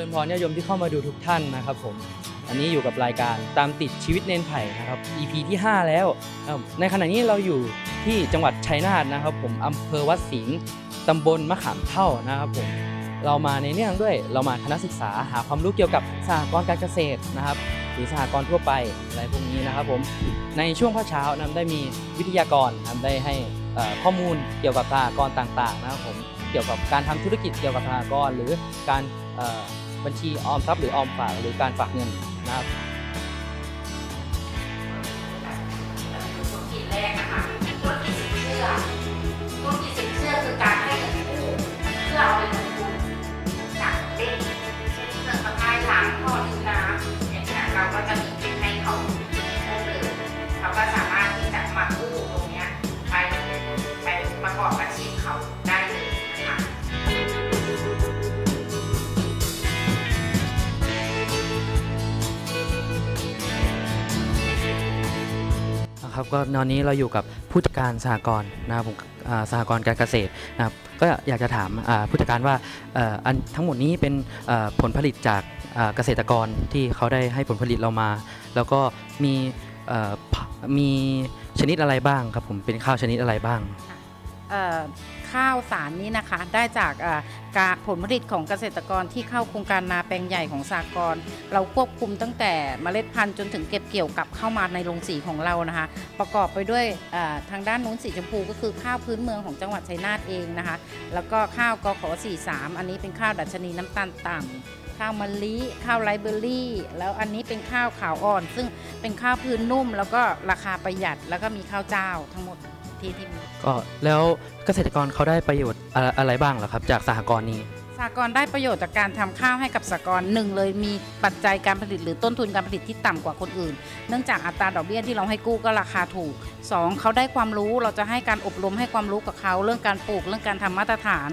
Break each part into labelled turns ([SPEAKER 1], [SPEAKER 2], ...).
[SPEAKER 1] ริญพรญาติโยมที่เข้ามาดูทุกท่านนะครับผมอันนี้อยู่กับรายการตามติดชีวิตเนนไผ่นะครับ EP ที่ 5 แล้ว ในขณะนี้เราอยู่ที่จังหวัดชัยนาทนะครับ ผมอำเภอวัดสิงห์ตำบลมะขามเท่านะครับผมเรามาในเนื่องด้วยเรามาคณะศึกษาหาความรู้เกี่ยวกับสหกรณ์การเกษตรนะครับหรือสหกรณ์ทั่วไปอะไรพวกนี้นะครับผมในช่วงข้อเช้านะได้มีวิทยากรนะได้ให้ข้อมูลเกี่ยวกับสหกรณ์ต่างๆนะครับผมเกี่ยวกับการทำธุรกิจเกี่ยวกับสหกรณ์หรือการ บัญชีออมทรัพย์หรือออมฝากหรือการฝากเงินนะครับ
[SPEAKER 2] ครับก็ตอน
[SPEAKER 1] นี้เราอยู่กับผู้จัดการสหกรณ์นะครับผมอ่าสหกรณ์การเกษตรนะครับก็อยากจะถามอ่าผู้จัดการว่าเอ่ออันทั้งหมดนี้เป็นเอ่อผลผลิตจากอ่าเกษตรกรที่เขาได้ให้ผลผลิตเรามา แล้วก็มีเอ่อผมีชนิดอะไรบ้างครับผมเป็นข้าวชนิดอะไรบ้าง
[SPEAKER 3] ค่ะ ข้าวสารนี้นะคะ ได้จากาผลผลิตของเกษตรกรที่เข้าโครงการนาแปลงใหญ่ของสากลเราควบคุมตั้งแต่เมล็ดพันธุ์จนถึงเก็บเกี่ยวกลับเข้ามาในโรงสีของเรานะคะ ประกอบไปด้วยทางด้านนู้นสีชมพูก็คือข้าวพื้นเมืองของจังหวัดชัยนาทเองนะคะ แล้วก็ข้าวกขอ43 อันนี้เป็นข้าวดัชนีน้ำตาลต่ำข้าวมะลิข้าวไรเบอร์รี่ แล้วอันนี้เป็นข้าวขาวอ่อน ซึ่งเป็นข้าวพื้นนุ่ม แล้วก็ราคาประหยัดแล้วก็มีข้าวเจ้าทั้งหมด ที่ที่มี
[SPEAKER 1] ก็แล้วเกษตรกรเขาได้ประโยชน์อะไรอะไรบ้างเหรอครับ จากสหกรณ์นี้
[SPEAKER 3] สากลได้ประโยชน์จากการทำข้าวให้กับสากลหนึ่งเลยมีปัจจัยการผลิตหรือต้นทุนการผลิตที่ต่ำกว่าคนอื่น เนื่องจากอัตราดอกเบี้ยที่เราให้กู้ก็ราคาถูก 2. เขาได้ความรู้เราจะให้การอบรมให้ความรู้กับเขาเรื่องการปลูกเรื่องการทำมาตรฐาน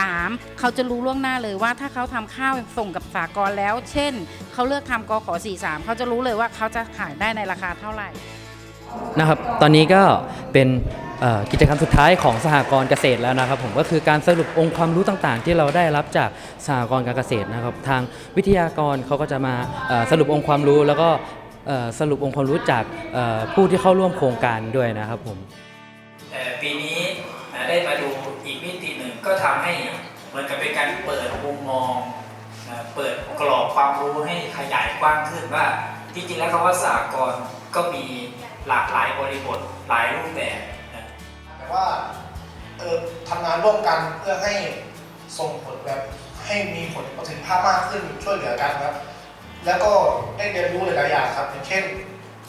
[SPEAKER 3] 3. เขาจะรู้ล่วงหน้าเลยว่าถ้าเขาทำข้าวส่งกับสากลแล้ว เช่น เขาเลือกทำกขอ43เขาจะรู้เลยว่าเขาจะขายได้ในราคาเท่าไหร่
[SPEAKER 1] นะครับ ตอนนี้ก็เป็นกิจกรรมสุดท้ายของสหกรณ์เกษตรแล้วนะครับ ผมก็คือการสรุปองค์ความรู้ต่างๆ ที่เราได้รับจากสหกรณ์การเกษตรนะครับ ทางวิทยากรเขาก็จะมาสรุปองค์ความรู้ แล้วก็สรุปองค์ความรู้จากผู้ที่เข้าร่วมโครงการด้วยนะครับผม
[SPEAKER 4] ปีนี้ได้มาดูอีกมิติหนึ่งก็ทำให้เหมือนกับเป็นการเปิดมุมมองเปิดกรอบความรู้ให้ขยายกว้างขึ้นว่าจริงๆแล้วคำว่าสากลก็มี หลากหลายบริบทหลายรูปแบบนะ
[SPEAKER 5] แต่ว่าเออทำงานร่วมกันเพื่อให้ส่งผลแบบให้มีผลประสิทธิภาพมากขึ้นช่วยเหลือกันครับ แล้วก็ได้เรียนรู้หลายๆอย่างครับ อย่างเช่น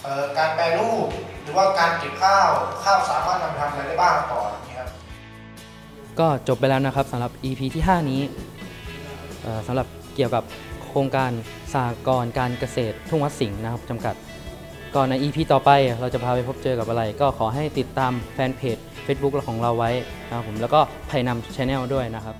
[SPEAKER 5] เอ่อการแปรรูปหรือว่าการเก็บข้าวข้าวสามารถนำไปทำอะไรได้บ้างก่อนอย่างนี้ครับ
[SPEAKER 1] ก็จบไปแล้วนะครับสำหรับ EP ที่ 5 นี้เอ่อสำหรับเกี่ยวกับโครงการสหกรณ์การเกษตรทุ่งวัดสิงห์นะครับจำกัด ก่อนใน EP ต่อไปเราจะพาไปพบเจอกับอะไร ก็ขอให้ติดตามแฟนเพจ Facebook ของเราไว้นะครับผมแล้วก็ไผ่นำช n แนลด้วยนะครับ